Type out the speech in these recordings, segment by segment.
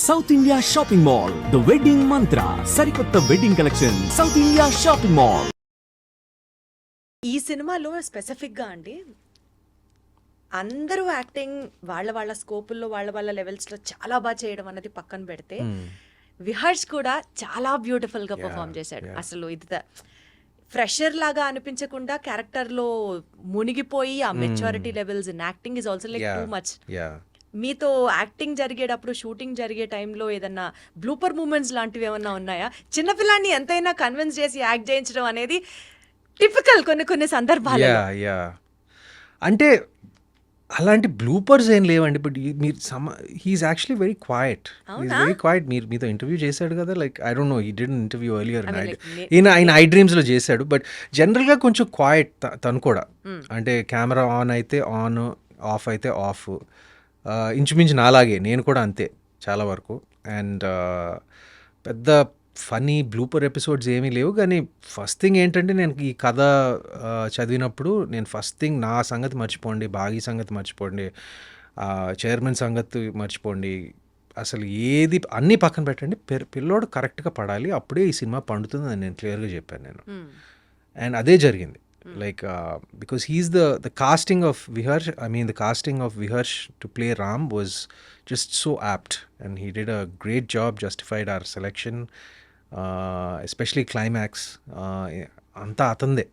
South India shopping mall the wedding mantra సరికొత్త wedding collection south India shopping mall ఈ సినిమాలో స్పెసిఫిక్గా అండి అందరూ యాక్టింగ్ వాళ్ళ వాళ్ళ స్కోపుల్లో వాళ్ళ వాళ్ళ లెవెల్స్లో చాలా బాగా చేయడం అన్నది పక్కన పెడితే విహర్ష్ కూడా చాలా బ్యూటిఫుల్గా పర్ఫామ్ చేశాడు. అసలు ఇది ఫ్రెషర్ లాగా అనిపించకుండా క్యారెక్టర్లో మునిగిపోయి ఆ maturity levels in acting is also like too much మీతో యాక్టింగ్ జరిగేటప్పుడు షూటింగ్ జరిగే టైంలో ఏదన్నా బ్లూపర్ మూమెంట్స్ లాంటివి ఏమన్నా ఉన్నాయా? చిన్నపిల్లాన్ని ఎంతైనా కన్విన్స్ చేసి యాక్ట్ చేయించడం అనేది టిపికల్ కొన్ని కొన్ని సందర్భాలు యా యా. అంటే అలాంటి బ్లూపర్స్ ఏం లేవండి. బట్ మీరు సమ he's actually very quiet. Is very quiet. మీరు మీతో ఇంటర్వ్యూ చేశాడు కదా like I don't know he did interview earlier ఈయన ఆయన ఐ డ్రీమ్స్లో చేశాడు. బట్ జనరల్గా కొంచెం క్వైట్ తను కూడా. అంటే కెమెరా ఆన్ అయితే ఆన్ ఆఫ్ అయితే ఆఫ్. ఇంచుమించు నాలాగే నేను కూడా అంతే చాలా వరకు. అండ్ పెద్ద ఫనీ బ్లూపర్ ఎపిసోడ్స్ ఏమీ లేవు. కానీ ఫస్ట్ థింగ్ ఏంటంటే నేను ఈ కథ చదివినప్పుడు నేను ఫస్ట్ థింగ్ నా సంగతి మర్చిపోండి బాగి సంగతి మర్చిపోండి చైర్మన్ సంగతి మర్చిపోండి. అసలు ఏది అన్నీ పక్కన పెట్టండి. పిల్లోడు కరెక్ట్గా పడాలి. అప్పుడే ఈ సినిమా పండుతుంది అని నేను క్లియర్గా చెప్పాను నేను. అండ్ అదే జరిగింది. Like because he's the the casting of Viharsh I mean the casting of Viharsh to play Ram was just so apt and he did a great job justified our selection especially climax అంతా అతందే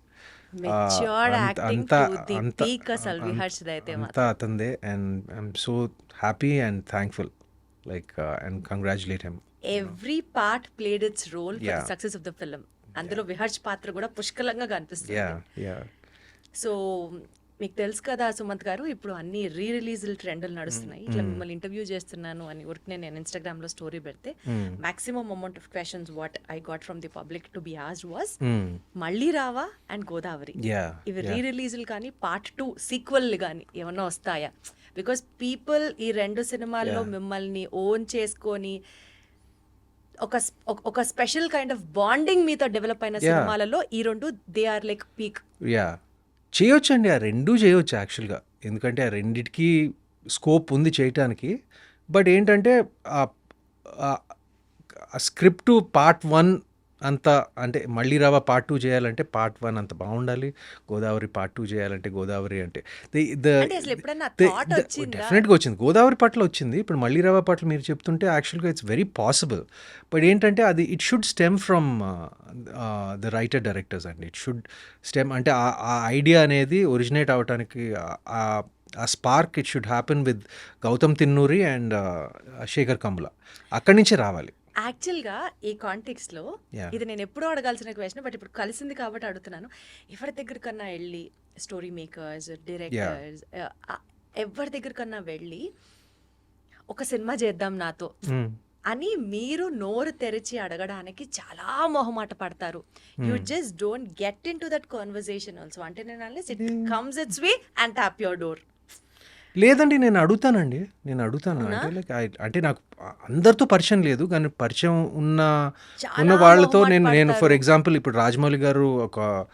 Matured అంత- acting అంతా to the అంతా peak అసలు అంత- విహర్ష్ది అయితే అంతా అతందే and I'm so happy and thankful like and congratulate him every part played its role for Yeah. Success of the film అందులో విహర్ష్ పాత్ర కూడా పుష్కలంగా కనిపిస్తుంది. సో మీకు తెలుసు కదా సుమంత్ గారు ఇప్పుడు అన్ని రీ రిలీజ్ ట్రెండ్లు నడుస్తున్నాయి ఇట్లా మిమ్మల్ని ఇంటర్వ్యూ చేస్తున్నాను అని ఊరికనే నేను ఇన్స్టాగ్రామ్లో స్టోరీ పెడితే maximum amount of questions what I got from the public to be asked was Malli Raava and Godavari. ఇవి రీ రిలీజులు కానీ పార్ట్ టూ సీక్వెల్ కానీ ఏమన్నా వస్తాయా? బికాస్ పీపుల్ ఈ రెండు సినిమాల్లో. మిమ్మల్ని ఓన్ చేసుకొని ఒక ఒక- స్పెషల్ కైండ్ ఆఫ్ బాండింగ్ మీతో డెవలప్ అయిన. సినిమాలలో ఈ రెండు they are like peak yeah చేయొచ్చండి ఆ రెండూ చేయొచ్చు యాక్చువల్గా ఎందుకంటే ఆ రెండిటికి స్కోప్ ఉంది చేయటానికి. బట్ ఏంటంటే ఆ స్క్రిప్ట్ పార్ట్ వన్ అంత అంటే మళ్ళీ రావా పార్ట్ టూ చేయాలంటే పార్ట్ వన్ అంత బాగుండాలి. గోదావరి పార్ట్ టూ చేయాలంటే గోదావరి అంటే? డెఫినెట్గా వచ్చింది? గోదావరి పట్ల వచ్చింది. ఇప్పుడు మళ్ళీ రావా పట్ల మీరు చెప్తుంటే యాక్చువల్గా ఇట్స్ వెరీ పాసిబుల్ బట్ ఏంటంటే అది it should stem from the writer directors అండి. ఇట్ షుడ్ స్టెమ్ అంటే ఆ- ఐడియా అనేది ఒరిజినేట్ అవడానికి ఆ- ఆ spark it should happen with Gowtam Tinnuri and Shekhar Kammula అక్కడి నుంచే రావాలి. యాక్చువల్గా ఈ కాంటెక్స్లో Yeah. ఇది నేను ఎప్పుడూ అడగాల్సిన క్వశ్చన్ బట్ ఇప్పుడు కలిసింది కాబట్టి అడుగుతున్నాను. ఎవరి దగ్గరికన్నా వెళ్ళి స్టోరీ మేకర్స్ డైరెక్టర్స్ ఎవరి దగ్గరికన్నా వెళ్ళి ఒక సినిమా చేద్దాం నాతో Mm. అని మీరు నోరు తెరిచి అడగడానికి చాలా మొహమాట పడతారు. You just don't get into that conversation also అంటే నేను it comes its way and tap your door లేదండి నేను అడుగుతానండి. నేను అడుగుతాను. అంటే లైక్ అంటే నాకు అందరితో పరిచయం లేదు కానీ పరిచయం ఉన్న ఉన్న వాళ్ళతో నేను నేను ఫర్. ఎగ్జాంపుల్ ఇప్పుడు రాజమౌళి గారు ఒక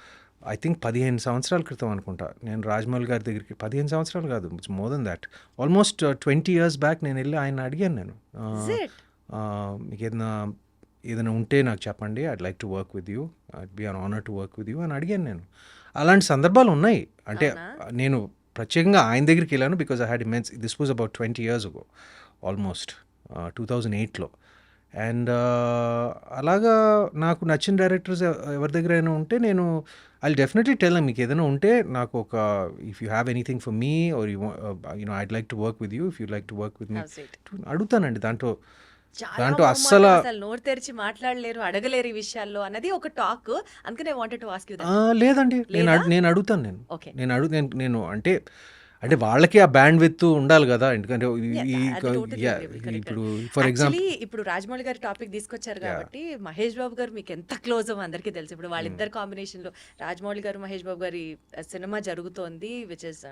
ఐ థింక్ పదిహేను సంవత్సరాల క్రితం అనుకుంటా. నేను రాజమౌళి గారి దగ్గరికి పదిహేను సంవత్సరాలు కాదు it's more than that. Almost twenty years back నేను వెళ్ళి ఆయన అడిగాను నేను. It? ఆ, మీకు ఏదైనా ఏదైనా ఉంటే నాకు చెప్పండి I'd like to work with you it'd be an honour to work with you అని అడిగాను నేను. అలాంటి సందర్భాలు ఉన్నాయి. అంటే నేను ప్రత్యేకంగా ఆయన దగ్గరికి వెళ్ళాను because I had immense this was about twenty years ago almost two thousand ఎయిట్లో అండ్ అలాగా నాకు నచ్చిన డైరెక్టర్స్ ఎవరి దగ్గర అయినా ఉంటే నేను ఐ డెఫినెట్లీ టెల్ మీకు ఏదైనా ఉంటే నాకు ఒక if you have anything for me or you you know I'd like to work with you if you like to work with me. అడుగుతానండి దాంట్లో. దాంట్లో అస్సలు అసలు నోరు తెరిచి మాట్లాడలేరు అడగలేరు ఈ విషయాల్లో అన్నది ఒక టాక్. అందుకనే వాంటెడ్ టు ఆస్క్ యూ లేదండి. నేను నేను అడుగుతాను నేను. నేను అడుగు నేను అంటే అంటే వాళ్ళకి ఆ బ్యాండ్ విత్ ఉండాలి కదా. ఎందుకంటే ఇప్పుడు. ఫర్ ఎగ్జాంపుల్ ఇప్పుడు రాజమౌళి గారి టాపిక్ తీసుకొచ్చారు కాబట్టి మహేష్ బాబు గారు మీకు ఎంత క్లోజ్ అందరికీ తెలుసు. ఇప్పుడు వాళ్ళిద్దరు కాంబినేషన్లో రాజమౌళి గారు మహేష్ బాబు గారి సినిమా జరుగుతోంది విచ్ ఇస్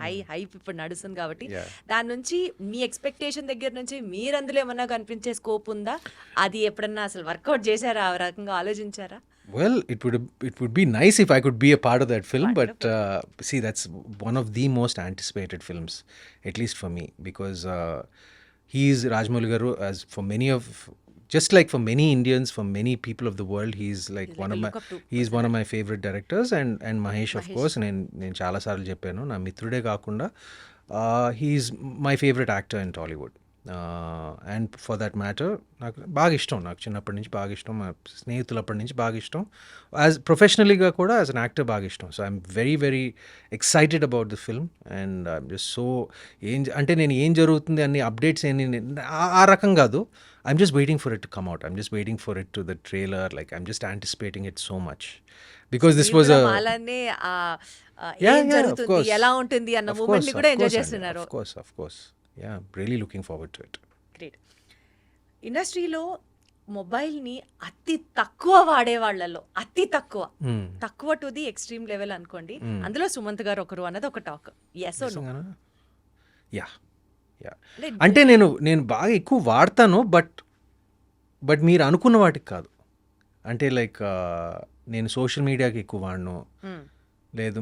హై హైప్ ఇప్పుడు నడుస్తుంది కాబట్టి. దాని నుంచి మీ ఎక్స్పెక్టేషన్ దగ్గర నుంచి మీరు అందులో ఏమన్నా కనిపించే స్కోప్ ఉందా? అది ఎప్పుడన్నా అసలు వర్కౌట్ చేశారా? ఆ రకంగా ఆలోచించారా? Well, it would it would be nice if I could be a part of that film, but uh, see, that's one of the most anticipated films, at least for me, because uh, he's Rajmouli Garu as for many of just like for many Indians, for many people of the world, he's like He's one of my he's one of my favorite directors and and Mahesh of course నేను నేను చాలాసార్లు చెప్పాను నా మిత్రుడే కాకుండా he's my favourite actor in Tollywood and for that matter నాకు బాగా ఇష్టం. నాకు చిన్నప్పటి నుంచి బాగా ఇష్టం. మా స్నేహితులప్పటి నుంచి బాగా ఇష్టం. యాజ్ ప్రొఫెషనలీగా కూడా యాజ్ అన్ యాక్టర్ బాగా ఇష్టం. So I'm very very excited about the film and I'm just so ఏం అంటే నేను ఏం జరుగుతుంది అన్ని అప్డేట్స్ ఏంటి ఆ- రకం కాదు. I'm just waiting for it to come out I'm just waiting for it to the trailer like I'm just anticipating it so much because this was అలానే జరుగుతుంది? course. ఎలా ఉంటుంది? అన్న మూమెంట్ కూడా ఎంజాయ్ చేస్తున్నారు. Of course, of course. Yeah, really looking forward to it. Great ఇండస్ట్రీలో మొబైల్ని అతి తక్కువ వాడే వాళ్ళలో అతి తక్కువ Hmm. తక్కువ టు ది ఎక్స్ట్రీమ్ లెవెల్ అనుకోండి అందులో సుమంత్ గారు ఒకరు అన్నది ఒక టాక్ ఎస్? Yeah, yeah. అంటే నేను నేను బాగా ఎక్కువ వాడతాను బట్ బట్ మీరు అనుకున్న వాటికి కాదు అంటే లైక్ నేను సోషల్ మీడియాకి ఎక్కువ వాడను Hmm. లేదు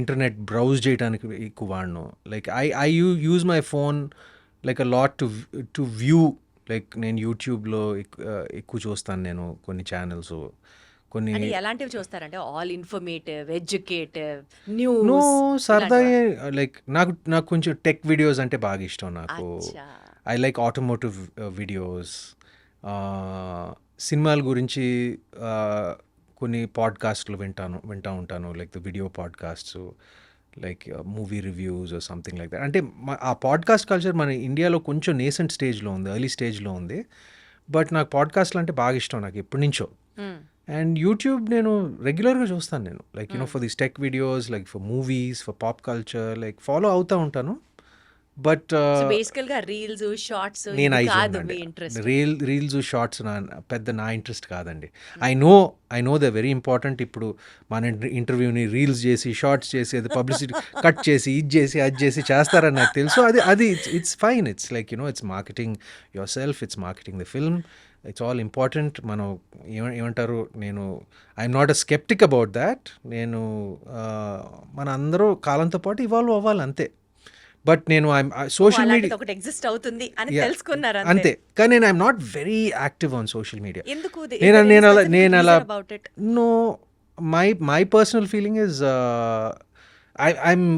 ఇంటర్నెట్ బ్రౌజ్ చేయడానికి ఎక్కువ వాడను. Like I I you use my phone like a lot to to view like నేను యూట్యూబ్లో ఎక్కువ చూస్తాను నేను కొన్ని ఛానల్స్ కొన్ని ఎలాంటివి చూస్తారంటే all informative educative no news సరదా లైక్ నాకు నాకు కొంచెం టెక్ వీడియోస్ అంటే బాగా ఇష్టం నాకు. ఐ లైక్ ఆటోమోటివ్ వీడియోస్ సినిమాల గురించి కొన్ని పాడ్కాస్ట్లు వింటాను వింటూ ఉంటాను. Like the video podcasts like movie reviews something like that అంటే ఆ పాడ్కాస్ట్ కల్చర్ మన ఇండియాలో కొంచెం నేసెంట్ స్టేజ్లో ఉంది ఎర్లీ స్టేజ్లో ఉంది. బట్ నాకు పాడ్కాస్ట్లు అంటే బాగా ఇష్టం నాకు ఎప్పటి నుంచో. Hmm. అండ్ యూట్యూబ్ నేను రెగ్యులర్గా చూస్తాను నేను. Like you know for this tech videos like for movies for pop culture like follow అవుతూ ఉంటాను. బట్ సో బేసికల్గా రీల్స్ షార్ట్స్ నేను కాదు మీ ఇంట్రెస్ట్ రీల్ రీల్స్ షార్ట్స్ నా పెద్ద నా ఇంట్రెస్ట్ కాదండి. I know I know the very important ఇప్పుడు మన ఇంటర్వ్యూని రీల్స్ చేసి షార్ట్స్ చేసి అది పబ్లిసిటీ కట్ చేసి ఇది చేసి అది చేసి చేస్తారని నాకు తెలుసు. అది అది it's it's fine it's like you know it's marketing yourself it's marketing the film it's all important మనం ఏమ ఏమంటారు? నేను I'm not a skeptic about that నేను ఆ, మన అందరూ కాలంతో పాటు ఇవాల్వ్ అవ్వాలి అంతే. బట్ నేను సోషల్ మీడియా ఒకటి ఎగ్జిస్ట్ అవుతుంది అని. తెలుసుకున్నారు అంతే. కానీ నేను I'm not very active on social media ఎందుకు నేను నేను అలా నేను అలా no my my personal feeling is I I'm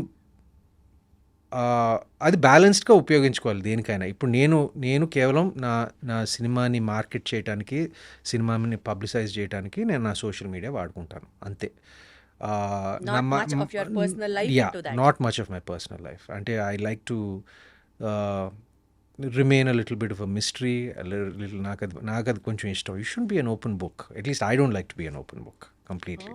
అది బ్యాలెన్స్డ్గా ఉపయోగించుకోవాలి దేనికైనా. ఇప్పుడు నేను నేను కేవలం నా నా సినిమాని మార్కెట్ చేయడానికి సినిమాని పబ్లిసైజ్ చేయడానికి నేను నా సోషల్ మీడియా వాడుకుంటాను. అంతే. Not much of your personal life yeah. Not much of my personal life అంటే I like to remain a little bit of a mystery little నాకు అది నాకు అది కొంచెం ఇష్టం. You should be an open book at least I don't like to be an open book completely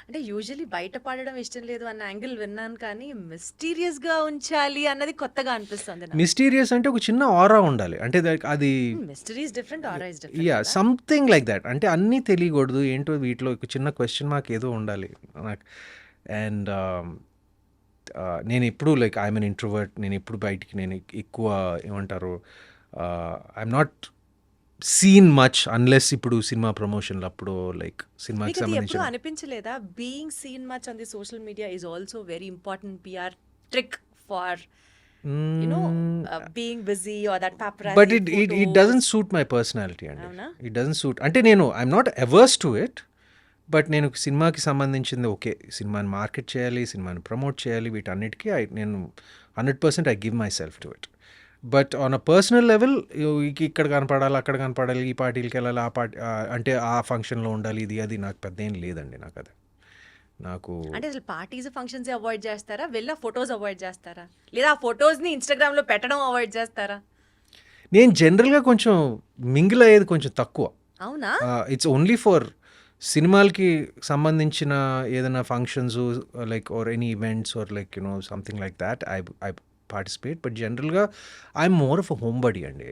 అంటే usually బయట పడడం ఇష్టం లేదు అన్న యాంగిల్ విన్నాను కానీ మిస్టీరియస్గా ఉంచాలి అన్నది కొత్తగా అనిపిస్తుంది మిస్టీరియస్ అంటే ఒక చిన్న ఆరా ఉండాలి. అంటే అది mysteries different or is yeah different something like that అంటే అన్నీ తెలియకూడదు ఏంటో వీటిలో ఒక చిన్న క్వశ్చన్ మాకు ఏదో ఉండాలి నాకు. అండ్ నేను ఎప్పుడు లైక్ ఐఎమ్ అన్ ఇంట్రోవర్ట్ నేను ఎప్పుడు బయటికి నేను ఎక్- ఎక్కువ ఏమంటారు I'm not seen much unless ఇప్పుడు సినిమా ప్రమోషన్లు అప్పుడు లైక్ సినిమాకి అనిపించలేదా? Being seen much on the social media is also very important PR trick for it it doesn't suit my personality అండి అంటే నేను I'm not averse to it but నేను సినిమాకి సంబంధించింది ఓకే సినిమాని మార్కెట్ చేయాలి సినిమాని ప్రమోట్ చేయాలి వీటన్నిటికీ ఐ నేను hundred percent I give myself to it but on a personal level ఇక్కడ కనపడాలి అక్కడ కనపడాలి ఈ పార్టీలకి వెళ్ళాలి ఆ పార్టీ అంటే ఆ ఫంక్షన్లో ఉండాలి ఇది అది నాకు పెద్ద ఏం లేదండి నాకు అది. నాకు అంటే అసలు పార్టీస్ ఫంక్షన్స్ అవాయిడ్ చేస్తారా? వెళ్ళా ఫొటోస్ అవాయిడ్ చేస్తారా? లేదా ఆ ఫొటోస్ని ఇన్స్టాగ్రామ్లో పెట్టడం అవాయిడ్ చేస్తారా? నేను జనరల్గా కొంచెం మింగిల్ అయ్యేది కొంచెం తక్కువ. అవునా? ఇట్స్ ఓన్లీ ఫర్ సినిమాలకి సంబంధించిన ఏదైనా functions like or any events or like you know something like that I I participate but జనరల్గా I'm more of a homebody అండి.